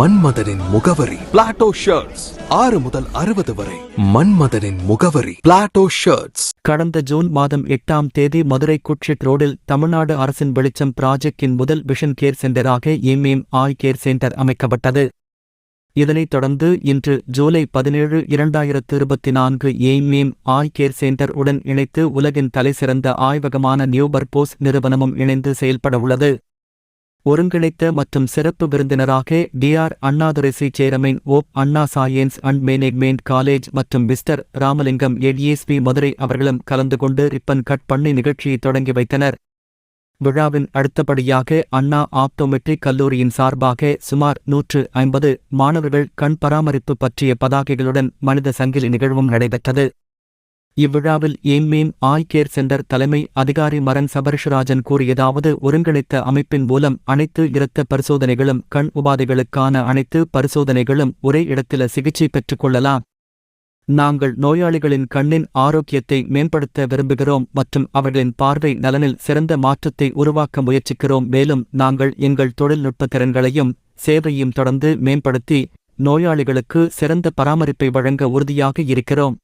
மன்மதனின் முகவரி. Plato shirts ஆறு முதல் அறுபது வரை. மன்மதனின் முகவரி. பிளாட்டோ ஷர்ட்ஸ் கடந்த ஜூன் மாதம் எட்டாம் தேதி மதுரை குட்ஷிட் ரோடில் தமிழ்நாடு அரசின் வெளிச்சம் ப்ராஜெக்டின் முதல் விஷன் கேர் சென்டராக எம்எம் ஆய் கேர் சென்டர் அமைக்கப்பட்டது. இதனைத் தொடர்ந்து இன்று ஜூலை பதினேழு இரண்டாயிரத்து இருபத்தி நான்கு எய்மேம் ஆய் கேர் சென்டர் உடன் இணைத்து உலகின் தலைசிறந்த ஆய்வகமான நியூபர்போஸ் நிறுவனமும் இணைந்து செயல்பட உள்ளது. ஒருங்கிணைத்த மற்றும் சிறப்பு விருந்தினராக TR அண்ணாதுரைசி chairman of Anna science and management college மற்றும் மிஸ்டர் ராமலிங்கம் ஏடிஎஸ்பி மதுரை அவர்களும் கலந்து கொண்டு ரிப்பன் கட் பண்ணி நிகழ்ச்சியை தொடங்கி வைத்தனர். விழாவின் அடுத்தபடியாக அண்ணா ஆப்டோமெட்ரிக் கல்லூரியின் சார்பாக சுமார் நூற்று ஐம்பது மாணவர்கள் கண் பராமரிப்பு பற்றிய பதாகைகளுடன் மனித சங்கிலி நிகழ்வும் நடைபெற்றது. இவ்விழாவில் ஏம்மேம் ஆய் கேர் சென்டர் தலைமை அதிகாரி மரன் சபரிஷராஜன் கூறியதாவது ஒருங்கிணைத்த அமைப்பின் மூலம் அனைத்து இரத்த பரிசோதனைகளும் கண் உபாதைகளுக்கான அனைத்து பரிசோதனைகளும் ஒரே இடத்தில சிகிச்சை பெற்றுக் கொள்ளலாம். நாங்கள் நோயாளிகளின் கண்ணின் ஆரோக்கியத்தை மேம்படுத்த விரும்புகிறோம் மற்றும் அவர்களின் பார்வை நலனில் சிறந்த மாற்றத்தை உருவாக்க முயற்சிக்கிறோம். மேலும் நாங்கள் எங்கள் தொழில்நுட்ப திறன்களையும் சேவையும் தொடர்ந்து மேம்படுத்தி நோயாளிகளுக்கு சிறந்த பராமரிப்பை வழங்க உறுதியாக இருக்கிறோம்.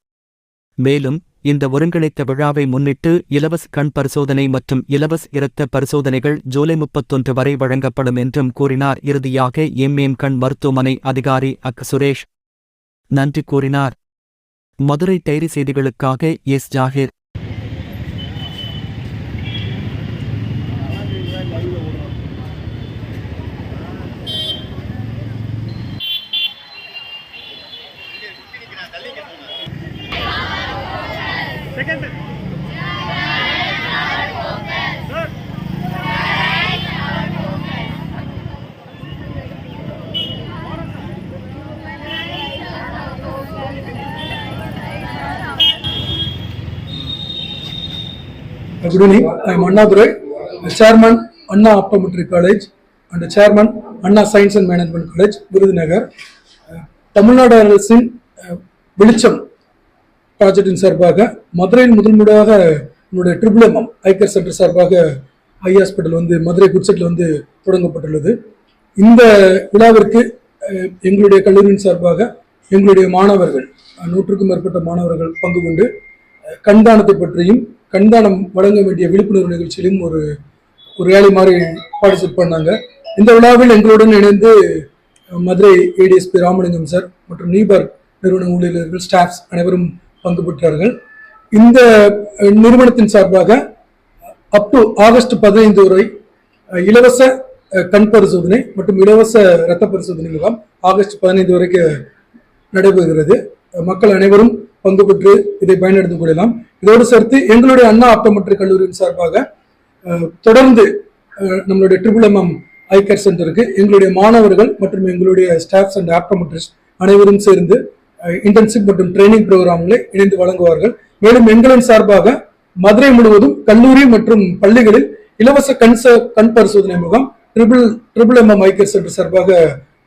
மேலும் இந்த ஒருங்கிணைத்த விழாவை முன்னிட்டு இலவச கண் பரிசோதனை மற்றும் இலவச இரத்த பரிசோதனைகள் ஜூலை முப்பத்தொன்று வரை வழங்கப்படும் என்றும் கூறினார். இறுதியாக எம்ஏம் கண் மருத்துவமனை அதிகாரி அக். சுரேஷ் நன்றி கூறினார். மதுரை டைரி செய்திகளுக்காக S. Zakir. Good evening. I am Anna Durai, the chairman Anna Optometry College and the chairman Anna Science and Management College, Virudhunagar அஹ், தமிழ்நாடு அரசின் அஹ், வெளிச்சம் ப்ராஜெக்டின் சார்பாக மதுரையின் முதல் முறையாக என்னுடைய ட்ரிபிள் எம்எம் ஐக்கர் சென்டர் சார்பாக ஐ ஹாஸ்பிட்டல் வந்து மதுரை குட்செட்டில் வந்து தொடங்கப்பட்டுள்ளது. இந்த விழாவிற்கு எங்களுடைய கல்லூரியின் சார்பாக எங்களுடைய மாணவர்கள் நூற்றுக்கும் மேற்பட்ட மாணவர்கள் பங்கு கொண்டு கண்தானத்தை பற்றியும் கண்தானம் வழங்க வேண்டிய விழிப்புணர்வு நிகழ்ச்சியிலும் ஒரு ஒரு வேலை மாதிரி பார்ட்டிசிபேட் பண்ணாங்க. இந்த விழாவில் எங்களுடன் இணைந்து மதுரை ஏடிஎஸ்பி ராமலிங்கம் சார் மற்றும் நீபர் நிறுவன ஊழியர்கள் ஸ்டாஃப்ஸ் அனைவரும் பங்கு பெற்றார்கள் இந்த நிறுவனத்தின் சார்பாக அப் டு ஆகஸ்ட் பதினைந்து வரை இலவச கண் பரிசோதனை மற்றும் இலவச இரத்த பரிசோதனை முகாம் ஆகஸ்ட் பதினைந்து வரைக்கும் நடைபெறுகிறது. மக்கள் அனைவரும் பங்கு பெற்று இதை பயனடைந்து கொள்ளலாம். இதோடு சேர்த்து எங்களுடைய அண்ணா ஆப்டோமெட்ரிக் கல்லூரியின் சார்பாக தொடர்ந்து நம்மளுடைய ட்ரிபிள் எம்எம் ஐ கேர் சென்டருக்கு எங்களுடைய மாணவர்கள் மற்றும் எங்களுடைய ஸ்டாஃப்ஸ் அண்ட் ஆப்டோமெட்ரிஸ்ட் அனைவரும் சேர்ந்து இன்டர்ன்ஷிப் மற்றும் ட்ரைனிங் ப்ரோக்ராம்களை இணைந்து வழங்குவார்கள். மேலும் எங்களின் சார்பாக மதுரை முழுவதும் கல்லூரி மற்றும் பள்ளிகளில் இலவச கண் கண் பரிசோதனை முகாம் triple triple MM eye centre சார்பாக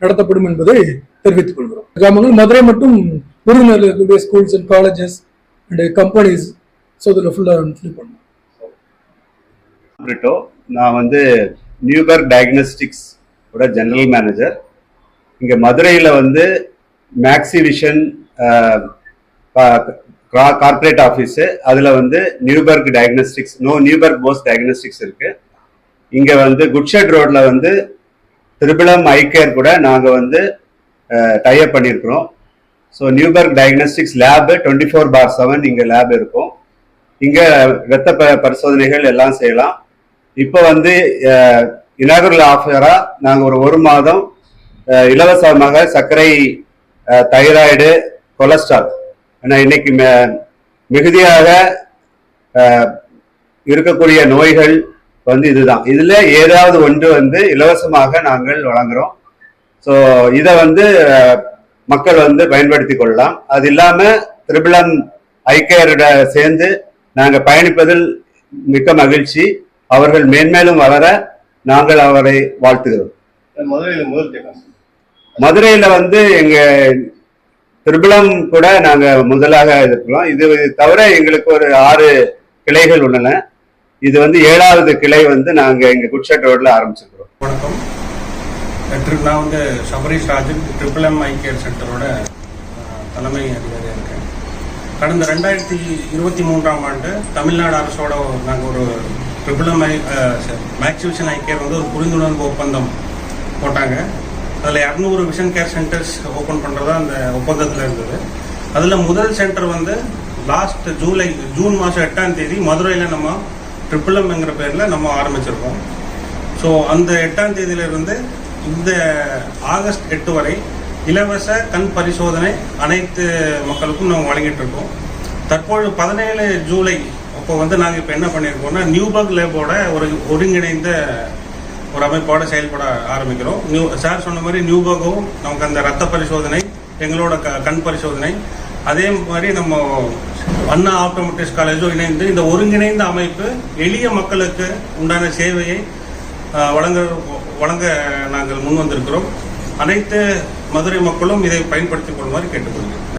நடத்தப்படும் என்பதை தெரிவித்துக் கொள்கிறோம். கிராமங்கள் மதுரை மற்றும் விருதுநகரில் இருக்கக்கூடிய schools and colleges and companies so இதில் ஃபுல்லாக ஃபில் பண்ணுவோம் நான் வந்து நியூபர்க் டயக்னோஸ்டிக்ஸ் ஓட ஜெனரல் மேனேஜர் இங்கே மதுரையில் வந்து மேக்ஸிவிஷன் கார்ப்பரேட் ஆஃபீஸு அதில் வந்து நியூபர்க் டயக்னோஸ்டிக்ஸ் நோ நியூபர்க் போஸ் டயக்னோஸ்டிக்ஸ் இருக்கு. இங்கே வந்து குட்ஷெட் ரோட்ல வந்து திருபிளம் ஐகேர் கூட நாங்கள் வந்து டைப் பண்ணியிருக்கிறோம் so Neuberg diagnostics lab twenty four by seven இங்கே லேப் இருக்கும். இங்கே இரத்த ப- பரிசோதனைகள் எல்லாம் செய்யலாம். இப்போ வந்து இனாகுரல் ஆஃபரா நாங்கள் ஒரு ஒரு மாதம் uh, இலவசமாக சர்க்கரை தைராய்டு கொலஸ்ட்ரால். ஏன்னா இன்னைக்கு மிகுதியாக இருக்கக்கூடிய நோய்கள் வந்து இதுதான். இதுல ஏதாவது ஒன்று வந்து இலவசமாக நாங்கள் வழங்குறோம். ஸோ இதை வந்து மக்கள் வந்து பயன்படுத்தி கொள்ளலாம். அது இல்லாம திரிபுலம் ஐக்கியரோட சேர்ந்து நாங்கள் பயணிப்பதில் மிக்க மகிழ்ச்சி. அவர்கள் மேன்மேலும் வளர நாங்கள் அவரை வாழ்த்துகிறோம். முதலில் முதல் மதுரையில வந்து எங்க திருபலம் கூட நாங்க முதலாக இருக்கிறோம் இது தவிர எங்களுக்கு ஒரு ஆறு கிளைகள் உள்ளன. இது வந்து ஏழாவது கிளை வந்து நாங்க இங்க குட்ஷட் ரோட்ல ஆரம்பிச்சிருக்கிறோம். வணக்கம். நான் வந்து Sabareesh Rajan triple M eye care சென்டரோட தலைமை அதிகாரியாக இருக்கேன். கடந்த ரெண்டாயிரத்தி இருபத்தி மூன்றாம் ஆண்டு தமிழ்நாடு அரசோட நாங்கள் ஒரு triple M eye Maxivision eye care வந்து ஒரு புரிந்துணர்வு ஒப்பந்தம் போட்டாங்க. அதில் இரநூறு விஷன் கேர் சென்டர்ஸ் ஓப்பன் பண்ணுறதா அந்த ஒப்பந்தத்தில் இருந்தது. அதில் முதல் சென்டர் வந்து லாஸ்ட் ஜூலை ஜூன் மாதம் எட்டாம் தேதி மதுரையில் நம்ம ட்ரிபிள் எம்ங்கிற பேரில் நம்ம ஆரம்பிச்சிருக்கோம். ஸோ அந்த எட்டாம் தேதியிலிருந்து இந்த ஆகஸ்ட் எட்டு வரை இலவச கண் பரிசோதனை அனைத்து மக்களுக்கும் நாங்கள் வழங்கிட்டு இருக்கோம். தற்போது பதினேழு ஜூலை அப்போ வந்து நாங்கள் இப்போ என்ன பண்ணியிருக்கோம்னா நியூபர்க் லேபோட ஒரு ஒருங்கிணைந்த ஒரு அமைப்போட செயல்பட ஆரம்பிக்கிறோம். நியூ சார் சொன்ன மாதிரி நியூபர்கும் நமக்கு அந்த ரத்த பரிசோதனை எங்களோட க கண் பரிசோதனை அதே மாதிரி நம்ம அண்ணா ஆப்டோமெட்ரிக்ஸ் காலேஜும் இணைந்து இந்த ஒருங்கிணைந்த அமைப்பு எளிய மக்களுக்கு உண்டான சேவையை வழங்க வழங்க நாங்கள் முன் வந்திருக்கிறோம் அனைத்து மதுரை மக்களும் இதை பயன்படுத்திக் கொள்ளுமாறு கேட்டுக்கொள்கிறேன்.